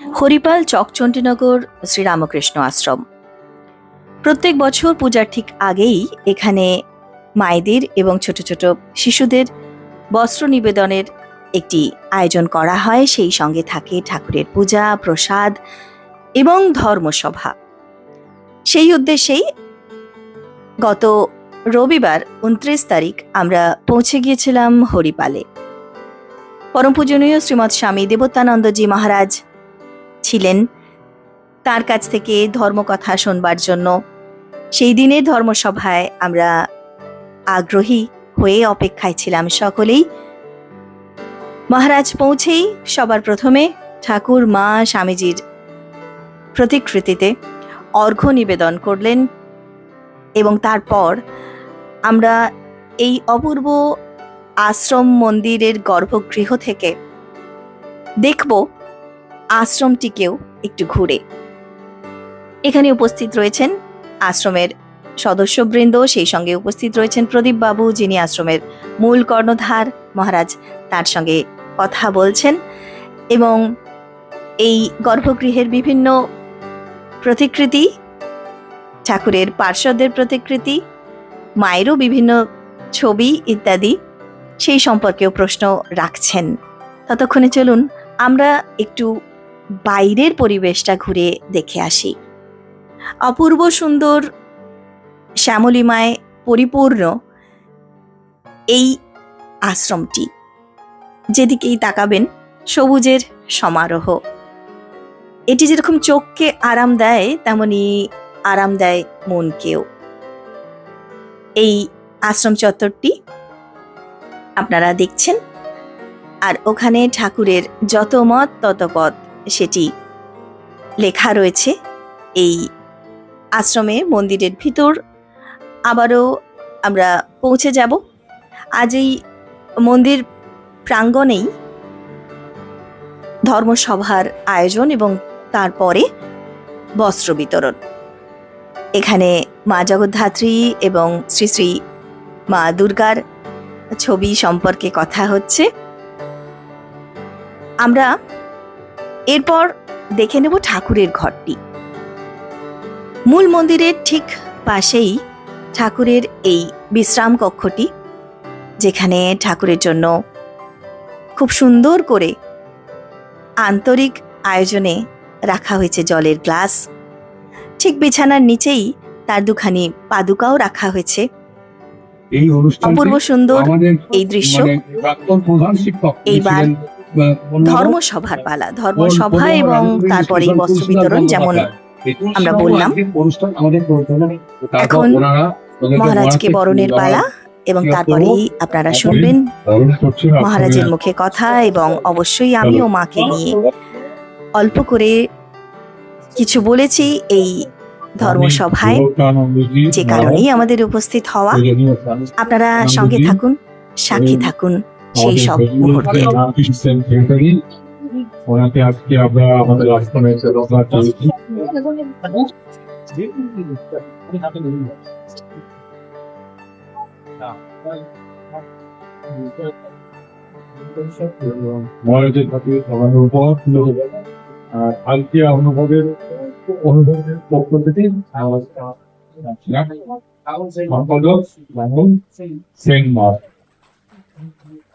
হরিপাল চকচণ্ডীনগর শ্রীরামকৃষ্ণ আশ্রম। প্রত্যেক বছর পূজার ঠিক আগেই এখানে মায়েদের এবং ছোট ছোট শিশুদের বস্ত্র নিবেদনের একটি আয়োজন করা হয়। সেই সঙ্গে থাকে ঠাকুরের পূজা, প্রসাদ এবং ধর্মসভা। সেই উদ্দেশ্যেই গত রবিবার উনত্রিশ তারিখ আমরা পৌঁছে গিয়েছিলাম হরিপালে। পরম পূজনীয় শ্রীমৎ স্বামী দেবতানন্দজি মহারাজ ছিলেন। তার কাছ থেকে ধর্মকথা শোনবার জন্য। সেই দিনের ধর্মসভায় আমরা আগ্রহী হয়ে অপেক্ষায় ছিলাম সকলেই। মহারাজ পৌঁছেই সবার প্রথমে ঠাকুর, মা, স্বামীজির প্রতিকৃতিতে অর্ঘ্য নিবেদন করলেন এবং তারপর আমরা এই অপূর্ব আশ্রম মন্দিরের গর্ভগৃহ থেকে দেখব আশ্রমটিকেও একটু ঘুরে। এখানে উপস্থিত রয়েছেন আশ্রমের সদস্যবৃন্দ, সেই সঙ্গে উপস্থিত রয়েছেন প্রদীপ বাবু, যিনি আশ্রমের মূল কর্ণধার। মহারাজ তার সঙ্গে কথা বলছেন এবং এই গর্ভগৃহের বিভিন্ন প্রতিকৃতি, ঠাকুরের পার্শ্বদের প্রতিকৃতি, মায়েরও বিভিন্ন ছবি ইত্যাদি, সেই সম্পর্কেও প্রশ্ন রাখছেন। ততক্ষণে চলুন, আমরা একটু বাইরের পরিবেশটা ঘুরে দেখে আসি। অপূর্ব সুন্দর শ্যামলিমায় পরিপূর্ণ এই আশ্রমটি। যেদিকেই তাকাবেন, সবুজের সমারোহ। এটি যেরকম চোখকে আরাম দেয়, তেমনি আরাম দেয় মনকেও। এই আশ্রম চত্বরটি আপনারা দেখছেন। আর ওখানে ঠাকুরের যত মত, তত পথ। সেটি লেখা রয়েছে এই আশ্রমে মন্দিরের ভিতর। আবারও আমরা পৌঁছে যাব। আজ এই মন্দির প্রাঙ্গণেই ধর্মসভার আয়োজন এবং তারপরে বস্ত্র বিতরণ। এখানে মা জগদ্ধাত্রী এবং শ্রী শ্রী মা দুর্গার ছবি সম্পর্কে কথা হচ্ছে। আমরা এরপর দেখে নেব ঠাকুরের ঘরটি। মূল মন্দিরের ঠিক পাশেই ঠাকুরের এই বিশ্রাম কক্ষটি যেখানে ঠাকুরের জন্য খুব সুন্দর করে আন্তরিক আয়োজনে রাখা হয়েছে জলের গ্লাস। ঠিক বিছানার নিচেই তার দুখানি পাদুকাও রাখা হয়েছে। অপূর্ব সুন্দর এই দৃশ্য। মানে এইবার ধর্মসভার পালা ধর্মসভা এবং তারপরেই বস্ত্র বিতরণ যেমন আমরা বললাম। তারপর এখন মহারাজকে বরণের পালা এবং তারপরেই আপনারা শুনবেন মহারাজের মুখে কথা এবং অবশ্যই আমি ও মাকে নিয়ে অল্প করে কিছু বলেছি এই ধর্মসভায় যে কারণেই আমাদের উপস্থিত হওয়া। আপনারা সঙ্গে থাকুন সাক্ষী থাকুন। সেই সব মুহূর্তে। ওনাকে আজকে আমরা আমাদের আশ্রমে সেবা করেছি মহারাজের সাথে আজকে অনুভবের অনুভবের পক্ষ থেকে সম্পাদক সেন মাস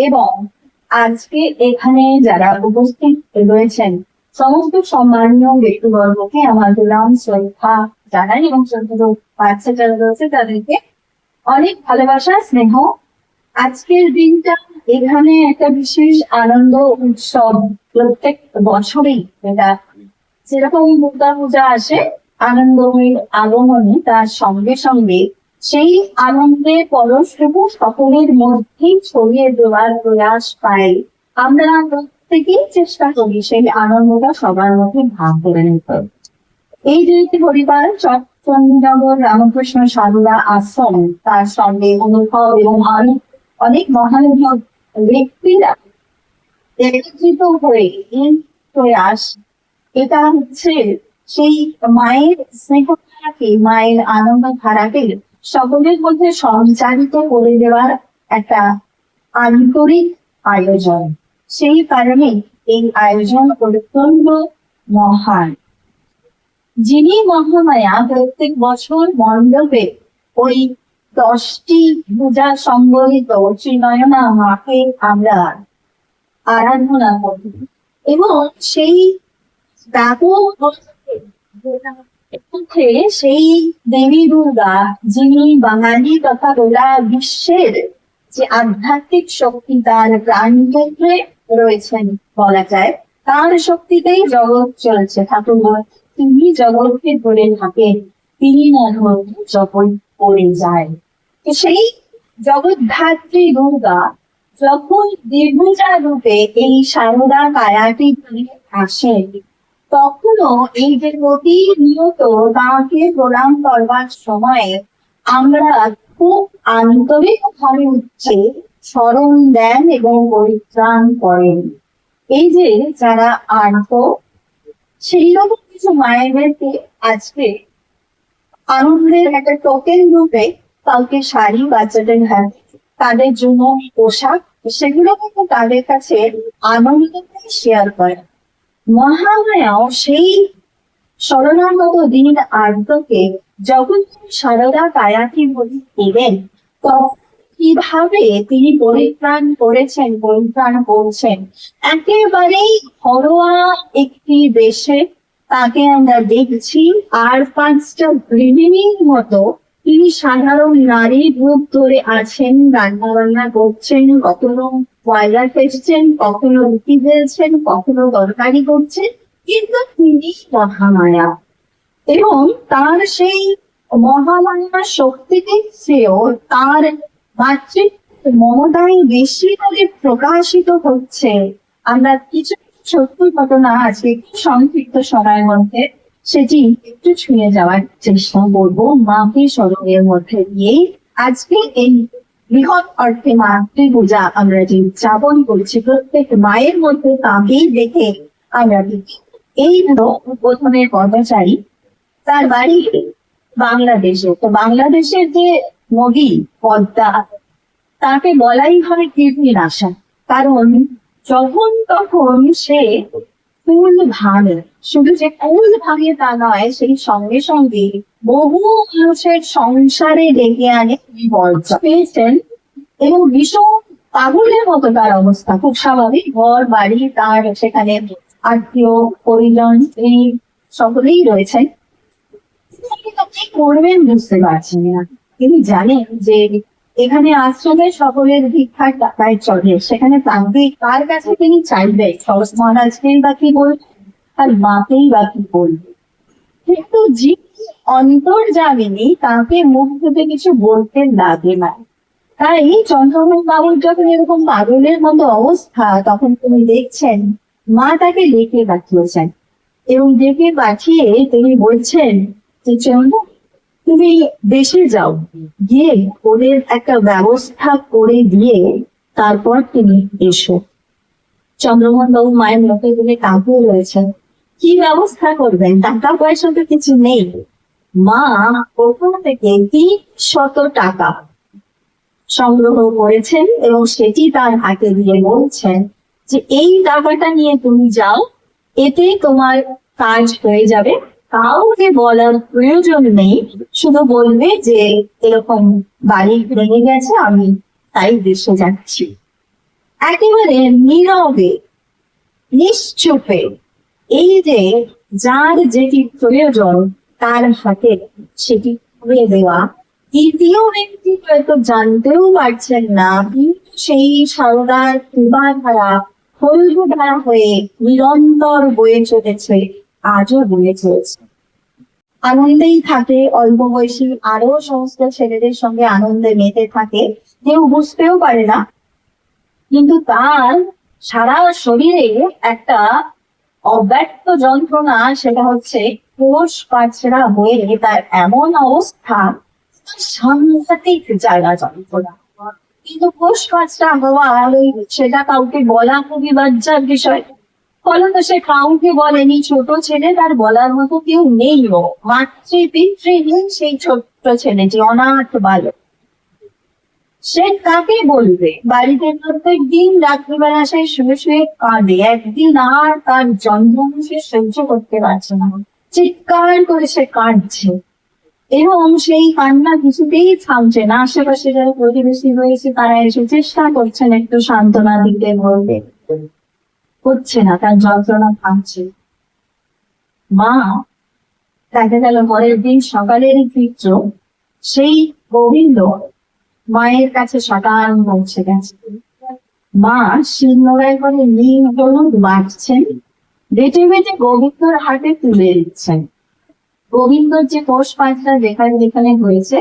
এবং আজকে এখানে যারা উপস্থিত রয়েছেন, সমস্ত সম্মানীয় ব্যক্তিবর্গকে আমার গোলাম শ্রদ্ধা জানাই এবং ছোট বাচ্চা যারা রয়েছে তাদেরকে অনেক ভালোবাসা, স্নেহ। আজকের দিনটা এখানে একটা বিশেষ আনন্দ উৎসব প্রত্যেক বছরেই। এটা যেরকম দুর্গা পূজা আসে আনন্দময়ীর আগমনে তার সঙ্গে সঙ্গে সেই আনন্দে পরশটুকু সকলের মধ্যেই ছড়িয়ে দেওয়ার প্রয়াস পাই আমরা প্রত্যেকেই চেষ্টা করি সেই আনন্দটা সবার মধ্যে ভাগ করে নিতে। এই যে পরিবার চট্টগ্রাম রামকৃষ্ণ সারদা আশ্রম, তার সঙ্গে অনুভব এবং অনেক অনেক মহানুভব ব্যক্তিরা একত্রিত হয়ে এই প্রয়াস, এটা হচ্ছে সেই মায়ের স্নেহ ধারাকে মায়ের আনন্দ ধারাকে সকলের মধ্যে সঞ্চারিত করে দেওয়ার একটা আন্তরিক আয়োজন। সেই কারণে এই আয়োজন অত্যন্ত মহান। যিনি মহামায়া প্রত্যেক বছর মণ্ডপে ওই দশটি পূজা সম্বলিত শ্রীনয়না মাকে আমরা আরাধনা করি। এবং সেই ব্যাপক মধ্যে সেই দেবী দুর্গা, যিনি বাঙালি তথা গোটা বিশ্বের যে আধ্যাত্মিক শক্তি তার প্রাণকেন্দ্রে রয়েছেন বলা যায়, তার শক্তিতেই জগৎ চলছে। ঠাকুর তিনি জগৎকে ধরে থাকেন তিনি না ধরলে জগৎ পড়ে যায়। তো সেই জগদ্ধাত্রী দুর্গা যখন দীর্ঘজা রূপে এই সারদা কায়াটি আসেন তখনও এই যে প্রতিনিয়ত তাকে প্রণাম করবার সময় আমরা খুব আন্তরিক ভাবে উঠছে স্মরণ দেন এবং পরিত্রাণ করেন। এই যে যারা আর্ত সেই রকম কিছু মায়েদেরকে আজকে আনন্দের একটা টোকেন রূপে কাউকে শাড়ি, বাচ্চাদের হাতে তাদের জন্য পোশাক সেগুলো কিন্তু তাদের কাছে আনন্দ শেয়ার করে মহামায়াও সেই শরণাগত দিন আর্দকে যখন সারদা কায়াতি বলি তখন কীভাবে তিনি পরিত্রাণ করেছেন, পরিত্রাণ করছেন? একেবারেই ঘরোয়া একটি দেশে তাকে আমরা দেখছি আর পাঁচটা গৃহিণীর মতো তিনি সাধারণ নারী রূপ ধরে আছেন রান্না বান্না করছেন, কখনো ময়লা ফেসছেন কখনো রুটি বেলছেন, কখনো তরকারি করছেন, কিন্তু তিনি মহামায়া। এবং তার সেই মহামায়া শক্তিকে সেও তার মাতৃত্ব মমতায় বেশি করে প্রকাশিত হচ্ছে। আমরা কিছু সত্যি ঘটনা আজকে একটু সংক্ষিপ্ত সময়ের মধ্যে, সেটি একটু ছুঁয়ে যাওয়ার চেষ্টা করব। মাকে স্মরণের মধ্যে দিয়ে আজকে এই বৃহৎ অর্থে আমরা যে উদযাপন করছি, প্রত্যেক মায়ের মধ্যে তাকেই দেখে আমরা দেখি। এই উদ্বোধনের কর্মচারী তার বাড়ি বাংলাদেশে। তো বাংলাদেশের যে নদী, পদ্মা, তাকে বলাই হয় কীর্তির আশা। কারণ যখন তখন সে ফুল ভাঙে শুধু যে ফুল ভাঙে তা নয়, সেই সঙ্গে সঙ্গে বহু মানুষের সংসারে ডেকে আনে পেয়েছেন। এবং ভীষণ পাগলের মতো তার অবস্থা। খুব স্বাভাবিক, ঘর, বাড়ি, তার সেখানে আত্মীয়, পরিজন, স্ত্রী সকলেই রয়েছেন। কি করবেন বুঝতে পারছেন না। তিনি জানেন যে এখানে আশ্রমে সকলের ভিক্ষার টাকায় চলে। সেখানে তাকে কার কাছে তিনি চাইবে? সরস মহারাজকেই বা কি বলবে? আর মাকেই বা কি বলবে? কিন্তু যিনি অন্তর্জামিনী তাকে মুখ থেকে কিছু বলতে লাগে না। তাই চন্দ্রমোহন বাবুর যখন এরকম পাগলের মতো অবস্থা, তখন তিনি দেখছেন, মা তাকে ডেকে পাঠিয়েছেন। এবং ডেকে পাঠিয়ে তিনি বলছেন যে চন্দ্র তুমি দেশে যাও, গিয়ে ওদের একটা ব্যবস্থা করে দিয়ে তারপর তুমি এসো। চন্দ্রমোহন বাবু মায়ের মুখে দিকে তাকিয়ে রয়েছেন। কি ব্যবস্থা করবেন? টাকা পয়সা তো কিছু নেই। মা, ওখান থেকে তিন শত টাকা সংগ্রহ করেছেন এবং সেটি তার হাতে দিয়ে বলছেন যে, এই টাকাটা নিয়ে তুমি যাও, এতে তোমার কাজ হয়ে যাবে। কাউকে বলার প্রয়োজন নেই, শুধু বলবে যে এরকম বাড়ি ভেঙে গেছে, আমি তাই দেশে যাচ্ছি। একেবারে নীরবে, নিশ্চুপে, এই যে যার যেটি প্রয়োজন, তার হাতে সেটি করে দেওয়া। তৃতীয় ব্যক্তি হয়তো জানতেও পারছেন না, কিন্তু সেই সারদার কৃপা ধারা হলু ধারা হয়ে নিরন্তর বয়ে চলেছে। আজও বয়ে চলেছে। আনন্দেই থাকে অল্প বয়সী আরও সমস্ত ছেলেদের সঙ্গে আনন্দে মেতে থাকে, কেউ বুঝতেও পারে না। কিন্তু তার সারা শরীরে একটা অব্যক্ত যন্ত্রণা, সেটা হচ্ছে কোষ কাছড়া হয়ে তার এমন অবস্থা সাংঘাতিক জায়গা যন্ত্রণা। কিন্তু কোষ কাছড়া হওয়া সেটা কাউকে বলা খুবই লজ্জার বিষয়। ফলত সে কাউকে বলেনি, ছোট ছেলে তার বলার মতো কেউ নেই ও। মাতৃ পিতৃহীন সেই ছোট্ট ছেলেটি, অনাথ বালক। সে কাকে বলবে? বাড়িতে প্রত্যেক দিন রাত্রিবেলা সে শুয়ে শুয়ে কাঁদে। একদিন আর তার যন্ত্রণা সে সহ্য করতে পারছে না। চিৎকার করে সে কাঁদছে। এবং সেই কান্না কিছুতেই থামছে না। আশেপাশে যারা প্রতিবেশী রয়েছে, তারা এসে চেষ্টা করছেন একটু সান্ত্বনা দিতে বলবে হচ্ছে না, তার যন্ত্রণা থামছে মা দেখা গেল পরের দিন সকালেরই চিত্র, সেই গোবিন্দ মায়ের কাছে সকাল পৌঁছে গেছে। মা শিলনোড়ায় করে নীল হলুদ বাঁচছেন বেটে বেটে গোবিন্দর হাতে তুলে দিচ্ছেন। গোবিন্দর যে কোষ পাঁচটা যেখানে যেখানে হয়েছে,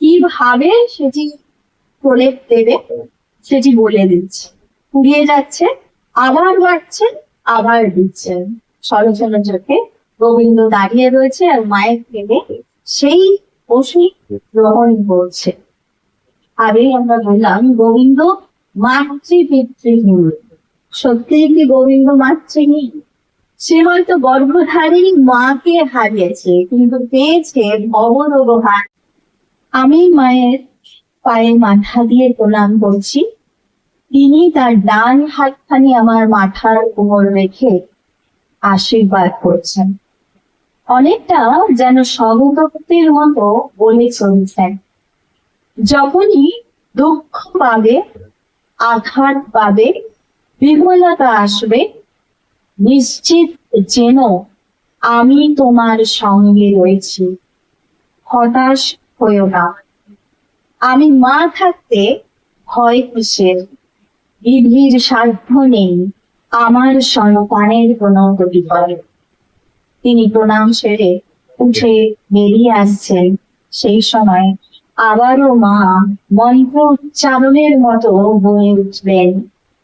কীভাবে সেটি প্রলেপ দেবে, সেটি বলে দিচ্ছে। পুড়িয়ে যাচ্ছে আবার বাড়ছেন, আবার দিচ্ছেন। সরচল চোখে গোবিন্দ দাঁড়িয়ে রয়েছে আর মায়ের থেকে সেই ওষুধ গ্রহণ করছে। আগে আমরা বললাম, গোবিন্দ মাতৃ পিতৃহীন সত্যি কি গোবিন্দ মাতৃহীন? সে হয়তো গর্ভধারী মাকে হারিয়েছে, কিন্তু পেয়েছে ভবরোগহার আমি মায়ের পায়ে মাথা দিয়ে প্রণাম করছি। তিনি তার ডান হাতখানি আমার মাথার উপর রেখে আশীর্বাদ করছেন। অনেকটা যেন সহগতের মতো বলে চলছেন। যখনই দুঃখ পাবে, আঘাত পাবে বিফলতা আসবে, নিশ্চিত যেন আমি তোমার সঙ্গে রয়েছি। হতাশ হয়েও না। আমি মা থাকতে ভয় কিসের? বিধির সাধ্য নেই। আমার সন্তানের কোনো বিপদে তিনি প্রণাম সেরে উঠে বেরিয়ে আসছেন। সেই সময় আবারও মা মন্ত্র উচ্চারণের মতো বয়ে উঠলেন,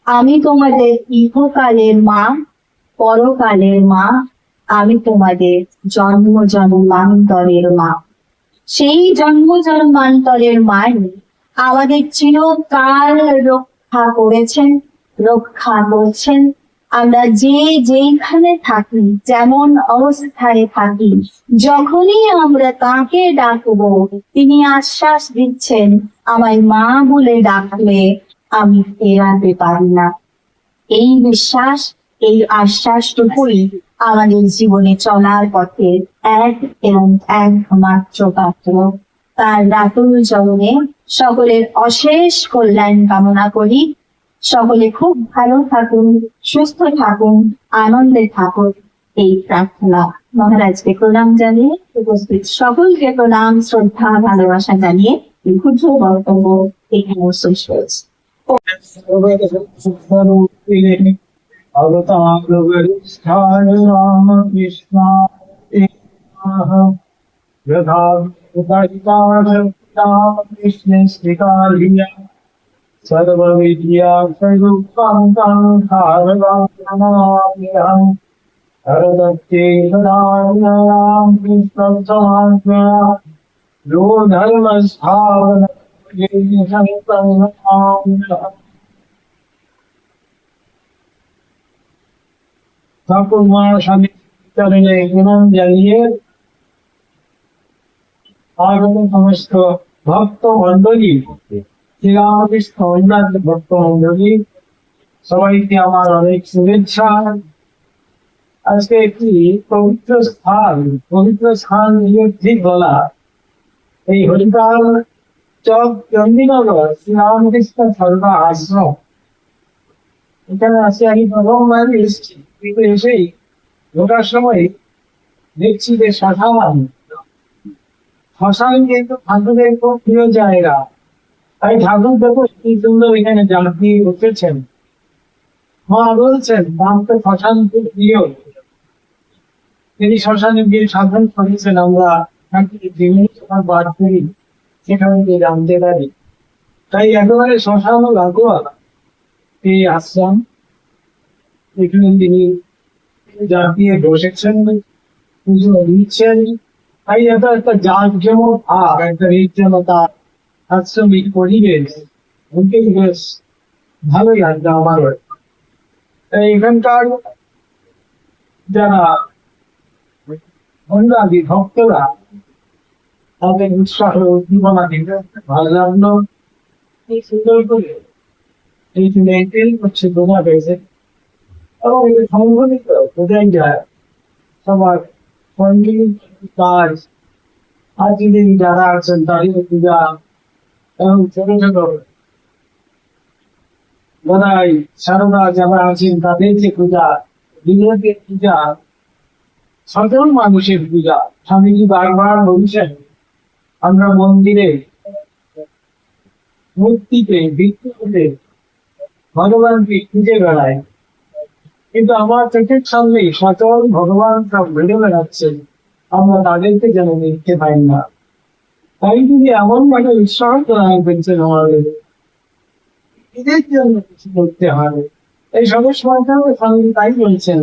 আমি তোমাদের ইহকালের মা, পরকালের মা, আমি তোমাদের জন্ম জন্মান্তরের মা। সেই জন্ম জন্মান্তরের মাই আমাদের চিরকাল রক্ষা করেছেন, রক্ষা করছেন। আমরা যে যেখানে থাকি, যেমন অবস্থায় থাকি, যখনই আমরা তাকে ডাকবো, তিনি আশ্বাস দিচ্ছেন, আমায় মা বলে ডাকলে আমি ফেরাতে পারি না। এই বিশ্বাস, এই আশ্বাসটুকুই আমাদের জীবনে চলার পথে এক এবং একমাত্র পাত্র। তার রাতুল চরণে সকলের অশেষ কল্যাণ কামনা করি। সকলে খুব ভালো থাকুন, সুস্থ থাকুন, আনন্দে থাকুন। এই প্রার্থনা মহারাজকে প্রণাম জানিয়ে উপস্থিত সকলকে প্রণাম, শ্রদ্ধা, ভালোবাসা জানিয়ে ক্ষুদ্র বক্তব্য এখানে শেষ হয়েছে कृष्णश्रिकालिया सर्वविद्या स्वरूपं संहारवाङ्गनामियं हरदत्ते सदानयां कृष्णं समात्मया यो धर्मस्थापन Takılma şamitlerine inan geliyor. Ağrının tanıştığı ভক্ত মন্ডলী শ্রীরামকৃষ্ণ অন্যান্য ভক্ত মন্ডলী সবাইকে আমার অনেক শুভেচ্ছা। আজকে একটি পবিত্র স্থান পবিত্র স্থান ঠিক বলা। এই হরিপাল চক চণ্ডীনগর শ্রীরামকৃষ্ণ সরকার আশ্রম। এখানে আসে আমি প্রথমবার এসেছি। কিন্তু এসেই ঢোকার সময় দেখছি যে শ্মশান শ্মশান কিন্তু ঠাকুরের খুব প্রিয় জায়গা, তাই ঠাকুর দেখো কি সুন্দর এখানে দিয়ে উঠেছেন মা বলছেন রাম তো শ্মশান খুব প্রিয়। তিনি শ্মশানে গিয়ে সাধন করেছেন, আমরা বাদ করি, সেখানে গিয়ে জানতে পারি। তাই একেবারে শ্মশান ও লাগোয়া, এই আশ্রম, এখানে তিনি জাপিয়ে বসেছেন, পুজো দিচ্ছেন। তাই এটা একটা জাঁকজমক ভাব একটা নির্জনতা আশ্রমিক পরিবেশ ওকে বেশ ভালোই লাগছে আমার তাই এখানকার যারা অন্যাদি ভক্তরা তাদের উৎসাহ উদ্দীপনা দিতে ভালো লাগল এই সুন্দর করে এই মেনটেন করছে বোঝা পেয়েছে এবং এই সংগঠিত বোঝাই যায় সবার আজকের যারা আছেন তাদের পূজা এবং ছোট ছোট সারদা যারা আছেন তাদের যে পূজা বিনোদের পূজা, সাধারণ মানুষের পূজা, স্বামীজি বারবার বলছেন, আমরা মন্দিরে মূর্তিতে ভিত্তিতে ভগবানকে খুঁজে বেড়াই। কিন্তু আমার চোখের সামনে সচল ভগবান সব বেড়ে বেড়াচ্ছেন। আমরা তাদেরকে যেন দেখতে পাই না। তাই যদি এমন ভাবে উৎসাহ করা পেয়েছেন আমাদের, এদের জন্য কিছু করতে হবে। এই সদস্য স্বামী তাই বলছেন,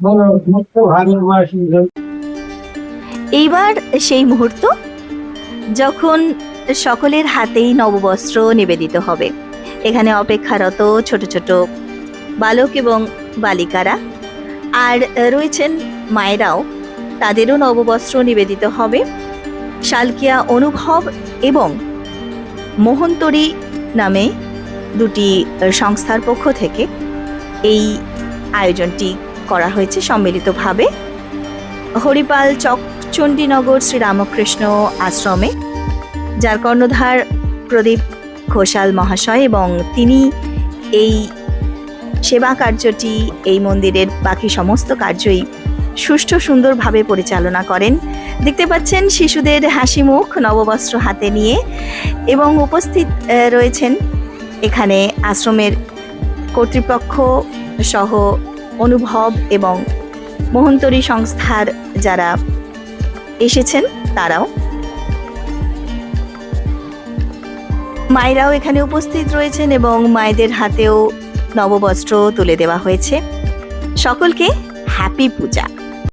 বলো, মুক্ত ভারতবাসী এইবার সেই মুহূর্ত, যখন সকলের হাতেই নববস্ত্র নিবেদিত হবে। এখানে অপেক্ষারত ছোট ছোট বালক এবং বালিকারা। আর রয়েছেন মায়েরাও। তাদেরও নববস্ত্র নিবেদিত হবে। শালকিয়া অনুভব এবং মোহন্তরী নামে দুটি সংস্থার পক্ষ থেকে এই আয়োজনটি করা হয়েছে সম্মিলিতভাবে। হরিপাল চক চণ্ডীনগর শ্রীরামকৃষ্ণ আশ্রমে, যার কর্ণধার প্রদীপ ঘোষাল মহাশয় এবং তিনি এই সেবা কার্যটি এই মন্দিরের বাকি সমস্ত কার্যই সুষ্ঠু সুন্দরভাবে পরিচালনা করেন। দেখতে পাচ্ছেন শিশুদের হাসি মুখ নববস্ত্র হাতে নিয়ে এবং উপস্থিত রয়েছেন এখানে আশ্রমের কর্তৃপক্ষ সহ অনুভব এবং মোহন্তরী সংস্থার যারা এসেছেন তারাও। মায়েরাও এখানে উপস্থিত রয়েছেন এবং মায়েদের হাতেও নববস্ত্র তুলে দেওয়া হয়েছে। সকলকে হ্যাপি পূজা